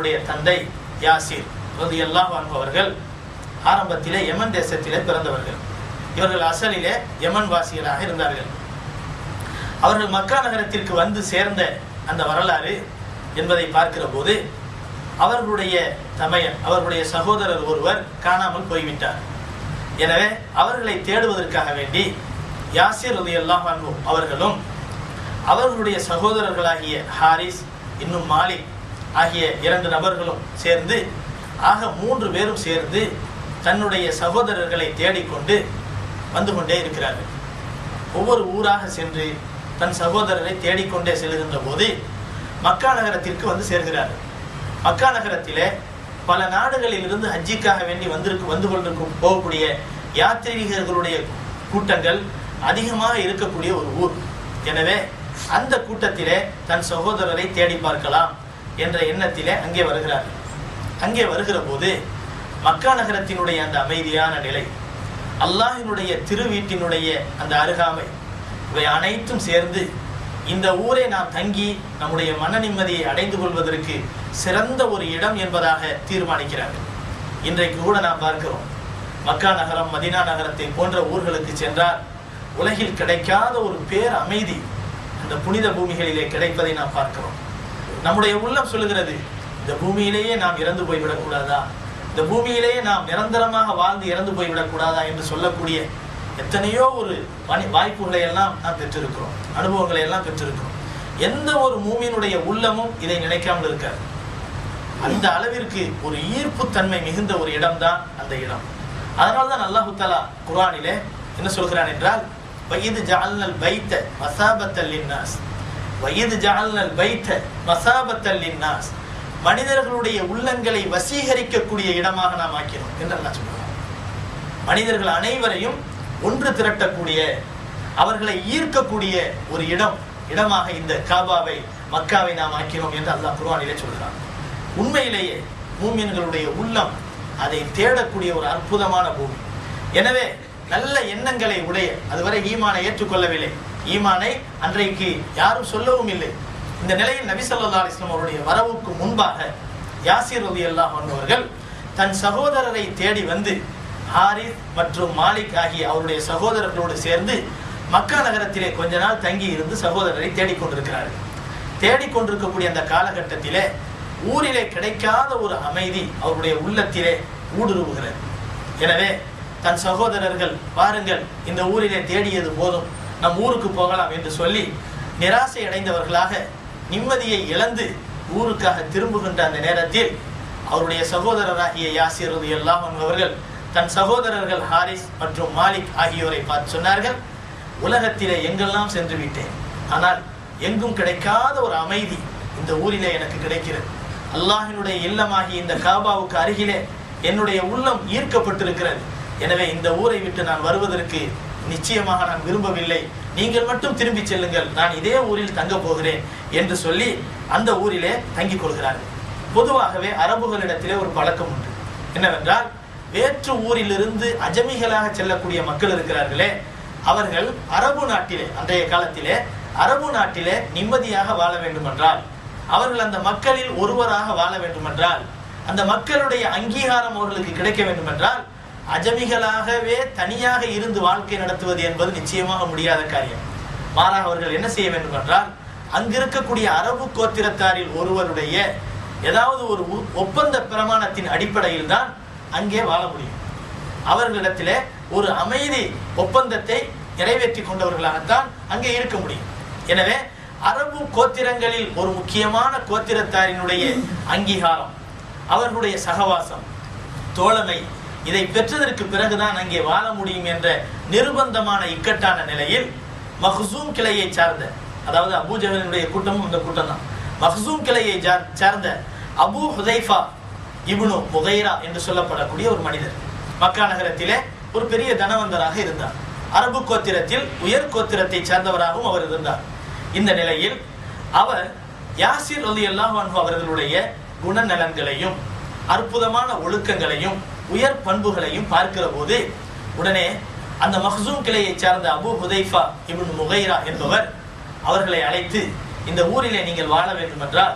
அவர்களுடைய தந்தை யாசிர் ரதி எல்லாம் அவர்கள் ஆரம்பத்திலே யமன் தேசத்திலே பிறந்தவர்கள். இவர்கள் அசலிலே யமன் வாசிகளாக இருந்தார்கள். அவர்கள் மக்கா நகரத்திற்கு வந்து சேர்ந்த அந்த வரலாறு என்பதை பார்க்கிற போது அவர்களுடைய தமையன் அவர்களுடைய சகோதரர் ஒருவர் காணாமல் போய்விட்டார். எனவே அவர்களை தேடுவதற்காக வேண்டி யாசிர் ரதி அல்லாஹ் அவர்களும் அவர்களுடைய சகோதரர்களாகிய ஹாரிஸ் இன்னும் மாலிக் ஆகிய இரண்டு நபர்களும் சேர்ந்து ஆக மூன்று பேரும் சேர்ந்து தன்னுடைய சகோதரர்களை தேடிக்கொண்டு வந்து கொண்டே இருக்கிறார்கள். ஒவ்வொரு ஊராக சென்று தன் சகோதரரை தேடிக்கொண்டே செல்கின்ற போது மக்கா நகரத்திற்கு வந்து சேர்கிறார்கள். மக்கா நகரத்திலே பல நாடுகளில் இருந்து ஹஜ்ஜிக்காக வேண்டி வந்திருக்கு வந்து கொண்டிருக்கும் போகக்கூடிய யாத்திரிகர்களுடைய கூட்டங்கள் அதிகமாக இருக்கக்கூடிய ஒரு ஊர். எனவே அந்த கூட்டத்திலே தன் சகோதரரை தேடி பார்க்கலாம். என்ற எண்ணத்திலே அங்கே வருகிறார்கள் அங்கே வருகிற போது மக்கா நகரத்தினுடைய அந்த அமைதியான நிலை அல்லாஹினுடைய திருவீட்டினுடைய அந்த அருகாமை இவை அனைத்தும் சேர்ந்து இந்த ஊரை நாம் தங்கி நம்முடைய மன நிம்மதியை அடைந்து கொள்வதற்கு சிறந்த ஒரு இடம் என்பதாக தீர்மானிக்கிறார்கள். இன்றைக்கு கூட நாம் பார்க்கிறோம் மக்கா நகரம் மதினா நகரத்தை போன்ற ஊர்களுக்கு சென்றால் உலகில் கிடைக்காத ஒரு பேர் அமைதி அந்த புனித பூமிகளிலே கிடைப்பதை நாம் பார்க்கிறோம். நம்முடைய உள்ளம் சொல்லுகிறது இந்த பூமியிலேயே நாம் இறந்து போய்விடக்கூடாதா இந்த பூமியிலேயே நாம் நிரந்தரமாக வாழ்ந்து இறந்து போய்விடக்கூடாதா என்று சொல்லக்கூடிய எத்தனையோ ஒரு பணி வாய்ப்புகளை எல்லாம் நாம் பெற்றிருக்கிறோம். அனுபவங்களை எல்லாம் பெற்றிருக்கிறோம். எந்த ஒரு மூமியினுடைய உள்ளமும் இதை நினைக்காமல் இருக்காது. அந்த அளவிற்கு ஒரு ஈர்ப்பு தன்மை மிகுந்த ஒரு இடம்தான் அந்த இடம். அதனால தான் அல்லாஹு தலா குரானிலே என்ன சொல்கிறான் என்றால் வயது ஜால்னல் வைத்த மசாபத்தல் இன்னாஸ் வயது ஜாலல் பைத்த மசாபத்தல் இன்னாஸ் மனிதர்களுடைய உள்ளங்களை வசீகரிக்கக்கூடிய இடமாக நாம் ஆக்கிறோம் என்று அல்லாஹ் மனிதர்கள் அனைவரையும் ஒன்று திரட்டக்கூடிய அவர்களை ஈர்க்கக்கூடிய ஒரு இடம் இடமாக இந்த காபாவை மக்காவை நாம் ஆக்கிறோம் என்று அல்லாஹ் குர்வானிலே சொல்கிறான் உண்மையிலேயே மூமியன்களுடைய உள்ளம் அதை தேடக்கூடிய ஒரு அற்புதமான பூமி. எனவே நல்ல எண்ணங்களை உடைய அதுவரை ஈமானை ஏற்றுக்கொள்ளவில்லை. ஈமானை அன்றைக்கு யாரும் சொல்லவும் இல்லை. இந்த நிலையில் நபி சொல்லா அலிஸ்லாம் அவருடைய வரவுக்கு முன்பாக யாசிர் ரவி அல்லாஹ் அவர்கள் தன் சகோதரரை தேடி வந்து ஹாரித் மற்றும் மாலிக் ஆகிய அவருடைய சகோதரர்களோடு சேர்ந்து மக்கா நகரத்திலே கொஞ்ச நாள் தங்கி இருந்து சகோதரரை தேடிக்கொண்டிருக்கிறார்கள் தேடிக்கொண்டிருக்கக்கூடிய அந்த காலகட்டத்திலே ஊரிலே கிடைக்காத ஒரு அமைதி அவருடைய உள்ளத்திலே ஊடுருவுகிறது. எனவே தன் சகோதரர்கள் பாருங்கள் இந்த ஊரிலே தேடியது போதும். நம் ஊருக்கு போகலாம் என்று சொல்லி நிராசை அடைந்தவர்களாக நிம்மதியை இழந்து ஊருக்காக திரும்புகின்ற அந்த நேரத்தில் அவருடைய சகோதரராகிய யாசிர் எல்லாம் அவர்கள் தன் சகோதரர்கள் ஹாரிஸ் மற்றும் மாலிக் ஆகியோரை பார்த்து சொன்னார்கள் உலகத்திலே எங்கெல்லாம் சென்று விட்டேன்? ஆனால் எங்கும் கிடைக்காத ஒரு அமைதி இந்த ஊரிலே எனக்கு கிடைக்கிறது. அல்லாஹினுடைய இல்லமாகி இந்த காபாவுக்கு அருகிலே என்னுடைய உள்ளம் ஈர்க்கப்பட்டிருக்கிறது. எனவே இந்த ஊரை விட்டு நான் வருவதற்கு நிச்சயமாக நான் விரும்பவில்லை. நீங்கள் மட்டும் திரும்பி செல்லுங்கள். நான் இதே ஊரில் தங்க போகிறேன் என்று சொல்லி அந்த ஊரிலே தங்கிக் கொள்கிறார்கள். பொதுவாகவே அரபுகளிடத்திலே ஒரு பழக்கம் உண்டு. என்னவென்றால் வேற்று ஊரிலிருந்து அஜமிகளாக செல்லக்கூடிய மக்கள் இருக்கிறார்களே அவர்கள் அரபு நாட்டிலே அன்றைய காலத்திலே அரபு நாட்டிலே நிம்மதியாக வாழ வேண்டுமென்றால் அவர்கள் அந்த மக்களில் ஒருவராக வாழ வேண்டுமென்றால் அந்த மக்களுடைய அங்கீகாரம் அவர்களுக்கு கிடைக்க வேண்டுமென்றால் அஜமிகளாகவே தனியாக இருந்து வாழ்க்கை நடத்துவது என்பது நிச்சயமாக முடியாத காரியம். மாறாக அவர்கள் என்ன செய்ய வேண்டும் என்றால் அங்கிருக்கக்கூடிய அரபு கோத்திரத்தாரில் ஒருவருடைய ஏதாவது ஒரு ஒப்பந்த பிரமாணத்தின் அடிப்படையில் தான் அங்கே வாழ முடியும். அவர்களிடத்திலே ஒரு அமைதி ஒப்பந்தத்தை நிறைவேற்றி கொண்டவர்களாகத்தான் அங்கே இருக்க முடியும். எனவே அரபு கோத்திரங்களில் ஒரு முக்கியமான கோத்திரத்தாரினுடைய அங்கீகாரம் அவர்களுடைய சகவாசம் தோழமை இதை பெற்றதற்கு பிறகுதான் அங்கே வாழ முடியும் என்ற நிர்பந்தமான இக்கட்டான நிலையில் மஹ்சூம் கிளையை சார்ந்த அதாவது அபூ கூட்டமும் இந்த கூட்டம் தான் மஹ்சூம் கிளையை சார்ந்த அபு ஹுதைஃபா இபுனு முகைரா என்று சொல்லப்படக்கூடிய ஒரு மனிதர். மக்கா நகரத்திலே ஒரு பெரிய தனவந்தராக இருந்தார். அரபு கோத்திரத்தில் உயர் கோத்திரத்தை சார்ந்தவராகவும் அவர் இருந்தார். இந்த நிலையில் அவர் யாசிர் அலி அல்லாஹ் அவர்களுடைய குணநலன்களையும் அற்புதமான ஒழுக்கங்களையும் உயர் பண்புகளையும் பார்க்கிற போது உடனே அந்த மஹ்சூம் கிளையை சார்ந்த அபு ஹுதைஃபா இப்னு முகைரா என்பவர் அவர்களை அழைத்து இந்த ஊரிலே நீங்கள் வாழ வேண்டுமென்றால்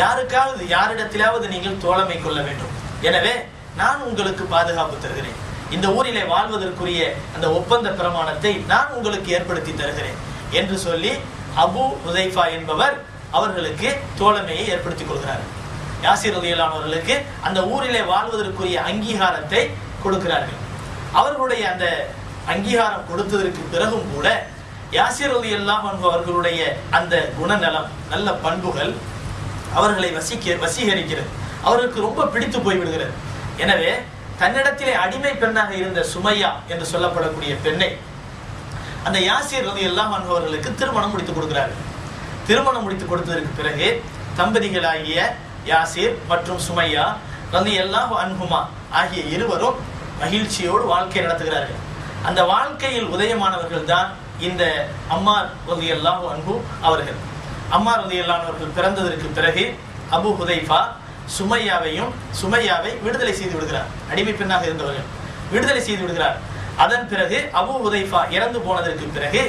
யாருக்காவது யாரிடத்திலாவது நீங்கள் தோழமை கொள்ள வேண்டும். எனவே நான் உங்களுக்கு பாதுகாப்பு தருகிறேன். இந்த ஊரிலே வாழ்வதற்குரிய அந்த ஒப்பந்த பிரமாணத்தை நான் உங்களுக்கு ஏற்படுத்தி தருகிறேன் என்று சொல்லி அபு ஹுதைஃபா என்பவர் அவர்களுக்கு தோழமையை ஏற்படுத்திக் கொள்கிறார். யாசிர் ரலியல்லானவர்களுக்கு அந்த ஊரிலே வாழ்வதற்குரிய அங்கீகாரத்தை கொடுக்கிறார்கள். அவர்களுடைய அந்த அங்கீகாரம் கொடுத்ததற்கு பிறகும் கூட யாசிர் அலி எல்லாம் அவர்களுடைய அந்த குணநலம் நல்ல பண்புகள் அவர்களை வசிக்க வசீகரிக்கிறது. அவர்களுக்கு ரொம்ப பிடித்து போய்விடுகிறது. எனவே தன்னிடத்திலே அடிமை பெண்ணாக இருந்த சுமையா என்று சொல்லப்படக்கூடிய பெண்ணை அந்த யாசிர் ரவி எல்லாம் அவர்களுக்கு திருமணம் முடித்து கொடுக்கிறார்கள். திருமணம் முடித்து கொடுத்ததற்கு பிறகு தம்பதிகளாகிய யாசிர் மற்றும் சுமையா ரதி எல்லாம் அன்ஹுமா ஆகிய இருவரும் மகிழ்ச்சியோடு வாழ்க்கை நடத்துகிறார்கள். அந்த வாழ்க்கையில் உதயமானவர்கள் தான் இந்த அம்மார் ரதி எல்லாம் அன்பு அவர்கள். அம்மார் ரதி அவர்கள் பிறந்ததற்கு பிறகு அபு ஹுதைஃபா சுமையாவையும் சுமையாவை விடுதலை செய்து விடுகிறார். அடிமை பெண்ணாக இருந்தவர்கள். விடுதலை செய்து விடுகிறார். அதன் பிறகு அபு உதைஃபா இறந்து போனதற்கு பிறகு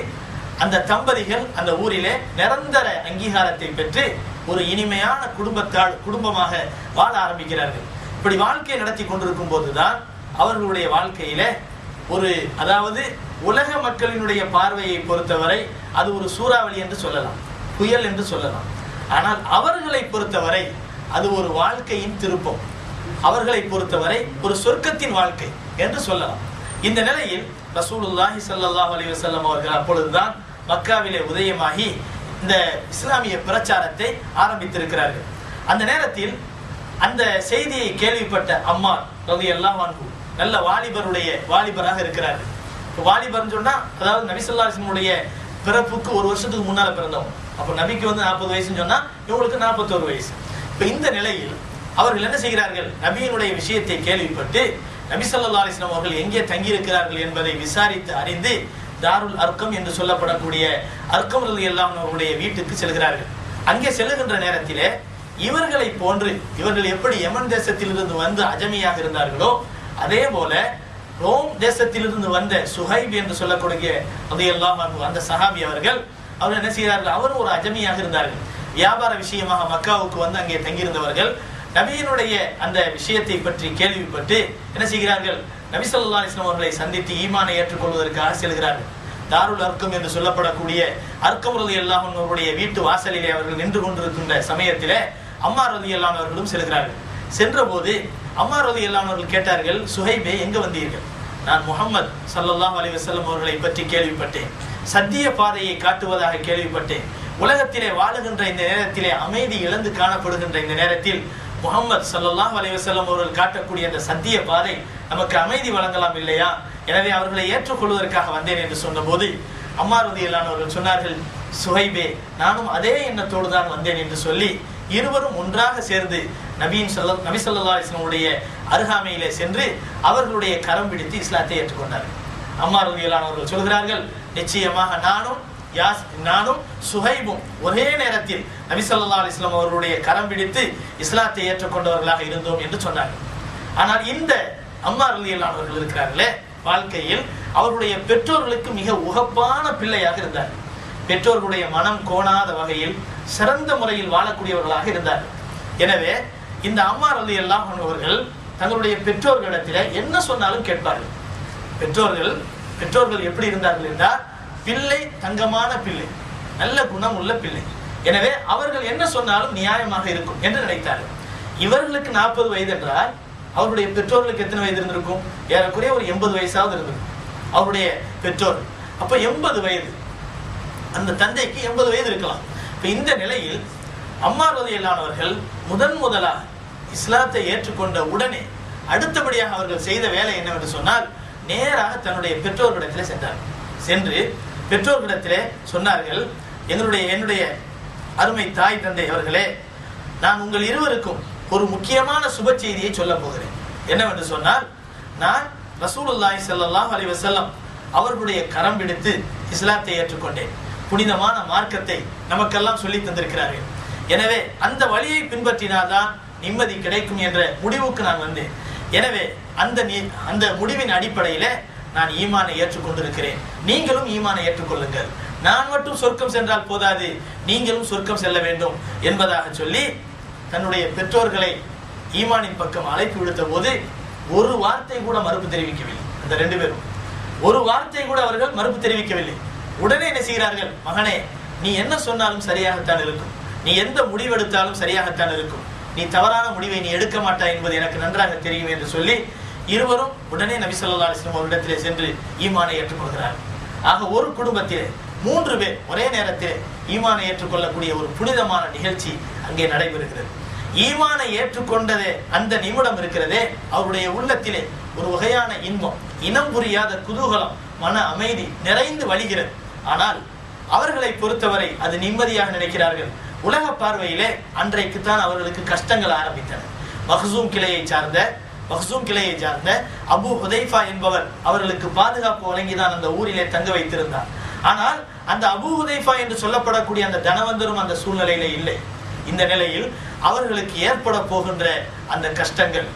அந்த தம்பதிகள் அந்த ஊரிலே நிரந்தர அங்கீகாரத்தை பெற்று ஒரு இனிமையான குடும்பத்தால் குடும்பமாக வாழ ஆரம்பிக்கிறார்கள். இப்படி வாழ்க்கையை நடத்தி கொண்டிருக்கும் போதுதான் அவர்களுடைய வாழ்க்கையில ஒரு அதாவது உலக மக்களினுடைய பார்வையை பொறுத்தவரை அது ஒரு சூறாவளி என்று சொல்லலாம். புயல் என்று சொல்லலாம். ஆனால் அவர்களை பொறுத்தவரை அது ஒரு வாழ்க்கையின் திருப்பம். அவர்களை பொறுத்தவரை ஒரு சொர்க்கத்தின் வாழ்க்கை என்று சொல்லலாம். இந்த நிலையில் ரசூலுல்லாஹி சல்லாஹ் அலி வசல்லம் அவர்கள் அப்பொழுதுதான் மக்காவிலே உதயமாகி இந்த இஸ்லாமிய பிரச்சாரத்தை ஆரம்பித்திருக்கிறார்கள். அந்த நேரத்தில் அந்த செய்தியை கேள்விப்பட்ட அம்மார் எல்லாம் அன்ஹு நல்ல வாலிபருடைய வாலிபராக இருக்கிறார்கள். வாலிபர்னு சொன்னா அதாவது நபிசல்லாசினுடைய பிறப்புக்கு ஒரு வருஷத்துக்கு முன்னால பிறந்தவங்க. அப்போ நபிக்கு வந்து நாற்பது வயசுன்னு சொன்னா இவங்களுக்கு நாற்பத்தோரு வயசு. இப்போ இந்த நிலையில் அவர்கள் என்ன செய்கிறார்கள்? நபியினுடைய விஷயத்தை கேள்விப்பட்டு நபி ஸல்லல்லாஹு அவர்கள் எங்கே தங்கியிருக்கிறார்கள் என்பதை விசாரித்து அறிந்து தாருல் அர்க்கம் என்று சொல்லப்படக்கூடிய அர்க்கம் எல்லாம் அவர்களுடைய வீட்டுக்கு செல்கிறார்கள். அங்கே செல்லுகின்ற நேரத்திலே இவர்களை போன்று இவர்கள் எப்படி யமன் தேசத்திலிருந்து வந்து அஜமியாக இருந்தார்களோ அதே போல ரோம் தேசத்திலிருந்து வந்த சுஹைப் என்று சொல்லக்கூடிய அதையெல்லாம் அந்த சஹாபி அவர்கள் அவர் என்ன செய்கிறார்கள்? அவரும் ஒரு அஜமியாக இருந்தார்கள். வியாபார விஷயமாக மக்காவுக்கு வந்து அங்கே தங்கியிருந்தவர்கள் நபியினுடைய அந்த விஷயத்தை பற்றி கேள்விப்பட்டு என்ன செய்கிறார்கள்? நபிசல்லா இஸ்லாம் அவர்களை சந்தித்து ஈமானை ஏற்றுக்கொள்வதற்காக செல்கிறார்கள். தாருல் அர்க்கம் என்று சொல்லப்படக்கூடிய அர்க்கம் ரதி அவர்களுடைய வீட்டு வாசலிலே அவர்கள் நின்று கொண்டிருக்கின்ற சமயத்திலே அம்மா ரதி அவர்களும் செல்கிறார்கள். சென்றபோது அம்மா ரதி அவர்கள் கேட்டார்கள் சுஹைபே எங்க வந்தீர்கள்? நான் முகம்மது சல்லல்லாஹ் அலி வசல்லம் அவர்களை பற்றி கேள்விப்பட்டேன். சத்திய பாதையை காட்டுவதாக கேள்விப்பட்டேன். உலகத்திலே வாழுகின்ற இந்த நேரத்திலே அமைதி இழந்து காணப்படுகின்ற இந்த நேரத்தில் முகமது சல்லாஹ் அலைவசல்லம் அவர்கள் காட்டக்கூடிய அந்த சத்திய பாதை நமக்கு அமைதி வழங்கலாம் இல்லையா? எனவே அவர்களை ஏற்றுக்கொள்வதற்காக வந்தேன் என்று சொன்னபோது அம்மா ரதியல்லானவர்கள் சொன்னார்கள் சுஹைபே நானும் அதே எண்ணத்தோடு தான் வந்தேன் என்று சொல்லி இருவரும் ஒன்றாக சேர்ந்து நபியின் சொல்ல நபி சொல்லா இஸ்லாமுடைய அருகாமையிலே சென்று அவர்களுடைய கரம் பிடித்து இஸ்லாத்தை ஏற்றுக்கொண்டார்கள். அம்மா ரதியல்லானவர்கள் சொல்கிறார்கள் நிச்சயமாக நானும் யாஸ் நானும் சுஹைபும் ஒரே நேரத்தில் நபி ஸல்லல்லாஹு அலைஹி அவர்களுடைய கரம் பிடித்து இஸ்லாத்தை ஏற்றுக்கொண்டவர்களாக இருந்தோம் என்று சொன்னார்கள் ஆனால் இந்த அம்மா ரலியல்லானவர்கள் இருக்கிறார்களே வாழ்க்கையில் அவருடைய பெற்றோர்களுக்கு மிக உகப்பான பிள்ளையாக இருந்தார். பெற்றோர்களுடைய மனம் கோணாத வகையில் சிறந்த முறையில் வாழக்கூடியவர்களாக இருந்தார். எனவே இந்த அம்மா ரலியல்லாஹு அன்ஹு அவர்கள் தங்களுடைய பெற்றோர்களிடத்தில் என்ன சொன்னாலும் கேட்பார்கள். பெற்றோர்கள் பெற்றோர்கள் எப்படி இருந்தார்கள் என்றால் பிள்ளை தங்கமான பிள்ளை. நல்ல குணம் உள்ள பிள்ளை. எனவே அவர்கள் என்ன சொன்னாலும் நியாயமாக இருக்கும் என்று நினைத்தார்கள். இவர்களுக்கு நாற்பது வயது என்றால் அவருடைய பெற்றோர்களுக்கு எத்தனை வயது இருந்திருக்கும்? ஏறக்குறைய ஒரு எண்பது வயசாவது இருந்திருக்கும். அவருடைய பெற்றோர். அப்ப எண்பது வயது. அந்த தந்தைக்கு எண்பது வயது இருக்கலாம். இப்ப இந்த நிலையில் அம்மா ரதியல்லானவர்கள் முதன் முதலாக இஸ்லாத்தை ஏற்றுக்கொண்ட உடனே அடுத்தபடியாக அவர்கள் செய்த வேலை என்னவென்று சொன்னால் நேராக தன்னுடைய பெற்றோர்களிடத்தில் சென்றார் சென்று பெற்றோர்களிடத்திலே சொன்னார்கள் எங்களுடைய என்னுடைய அருமை தாய் தந்தை அவர்களே நான் உங்கள் இருவருக்கும் ஒரு முக்கியமான சுப செய்தியை சொல்ல போகிறேன். என்னவென்று சொன்னால் நான் ரசூலுல்லாய் செல்லலாம் அலைஹி செல்லம் அவர்களுடைய கரம் பிடித்து இஸ்லாத்தை ஏற்றுக்கொண்டேன். புனிதமான மார்க்கத்தை நமக்கெல்லாம் சொல்லி தந்திருக்கிறார்கள். எனவே அந்த வழியை பின்பற்றினால்தான் நிம்மதி கிடைக்கும் என்ற முடிவுக்கு நான் வந்தேன். எனவே அந்த நீ- அந்த முடிவின் அடிப்படையில் நான் ஈமானை ஏற்றுக்கொண்டிருக்கிறேன். நீங்களும் ஈமானை ஏற்றுக்கொள்ளுங்கள். நான் மட்டும் சொர்க்கம் சென்றால் போதாது. நீங்களும் சொர்க்கம் செல்ல வேண்டும் என்பதாக சொல்லி தன்னுடைய பெற்றோர்களை ஈமானின் பக்கம் அழைப்பு விடுத்த போது ஒரு வார்த்தை கூட மறுப்பு தெரிவிக்கவில்லை. அந்த ரெண்டு பேரும். ஒரு வார்த்தை கூட அவர்கள் மறுப்பு தெரிவிக்கவில்லை. உடனே என்ன செய்கிறார்கள்? மகனே நீ என்ன சொன்னாலும் சரியாகத்தான் இருக்கும். நீ எந்த முடிவெடுத்தாலும் சரியாகத்தான் இருக்கும். நீ தவறான முடிவை நீ எடுக்க மாட்டாய் என்பது எனக்கு நன்றாக தெரியும் என்று சொல்லி இருவரும் உடனே நபி ஸல்லல்லாஹு அலைஹி அவரிடத்திலே சென்று ஈமானை ஏற்றுக்கொள்கிறார்கள் ஆக ஒரு குடும்பத்திலே மூன்று பேர் ஒரே நேரத்தில் ஈமானை ஏற்றுக்கொள்ளக்கூடிய ஒரு புனிதமான நிகழ்ச்சி அங்கே நடைபெறுகிறது. ஈமானை ஏற்றுக்கொண்டதே அந்த நிமிடம் இருக்கிறதே அவருடைய உள்ளத்திலே ஒரு வகையான இன்பம் இனம் புரியாத குதூகலம் மன அமைதி நிறைந்து வழிகிறது. ஆனால் அவர்களை பொறுத்தவரை அது நிம்மதியாக நினைக்கிறார்கள். உலக பார்வையிலே அன்றைக்கு தான் அவர்களுக்கு கஷ்டங்கள் ஆரம்பித்தன. மஹ்சூம் கிளையை சார்ந்த மஹ்சூம் கிளையை சார்ந்த அபு ஹுதைஃபா என்பவர் அவர்களுக்கு பாதுகாப்பு வழங்கிதான் அந்த ஊரிலே தங்க வைத்திருந்தார். ஆனால் அந்த அபு ஹுதைஃபா என்று சொல்லப்படக்கூடிய அந்த தனவந்தரும் அந்த சூழ்நிலையில இல்லை. இந்த நிலையில் அவர்களுக்கு ஏற்பட போகின்ற அந்த கஷ்டங்கள்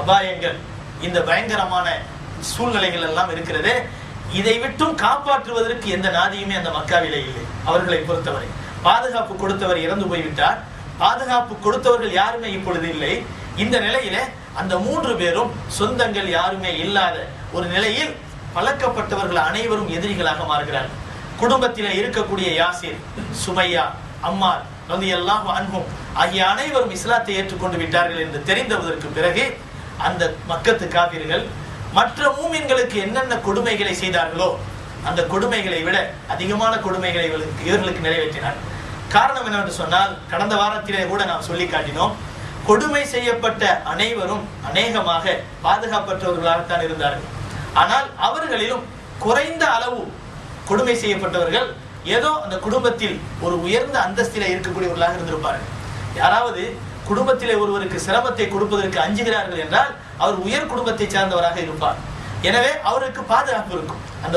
அபாயங்கள் இந்த பயங்கரமான சூழ்நிலைகள் எல்லாம் இருக்கிறதே. இதை விட்டும் காப்பாற்றுவதற்கு எந்த நாதியுமே அந்த மக்காவிலே இல்லை. அவர்களை பொறுத்தவரை பாதுகாப்பு கொடுத்தவர் இறந்து போய்விட்டார். பாதுகாப்பு கொடுத்தவர்கள் யாருமே இப்பொழுது இல்லை. இந்த நிலையிலே அந்த மூன்று பேரும் சொந்தங்கள் யாருமே இல்லாத ஒரு நிலையில் பழக்கப்பட்டவர்கள் அனைவரும் எதிரிகளாக மாறுகிறார்கள். குடும்பத்தில் இருக்கக்கூடிய யாசிர் சுமையா அம்மார் வந்து எல்லாம் அன்பும் ஆகிய அனைவரும் இஸ்லாத்தை ஏற்றுக்கொண்டு விட்டார்கள் என்று தெரிந்ததற்கு பிறகு அந்த மக்கத்து காவிர்கள் மற்ற மூமின்களுக்கு என்னென்ன கொடுமைகளை செய்தார்களோ அந்த கொடுமைகளை விட அதிகமான கொடுமைகளை இவர்களுக்கு இவர்களுக்கு நிறைவேற்றினார் காரணம் என்னவென்று சொன்னால் கடந்த வாரத்திலே கூட நாம் சொல்லி காட்டினோம் கொடுமை செய்யப்பட்ட அனைவரும் அநேகமாக பாதுகாப்பற்றவர்களாகத்தான் இருந்தார்கள். ஆனால் அவர்களிலும் குறைந்த அளவு கொடுமை செய்யப்பட்டவர்கள் ஏதோ அந்த குடும்பத்தில் ஒரு உயர்ந்த அந்தஸ்தில இருக்கக்கூடியவர்களாக இருந்திருப்பார்கள். யாராவது குடும்பத்திலே ஒருவருக்கு சிரமத்தை கொடுப்பதற்கு அஞ்சுகிறார்கள் என்றால் அவர் உயர் குடும்பத்தை சார்ந்தவராக இருப்பார். எனவே அவருக்கு பாதுகாப்பு இருக்கும். அந்த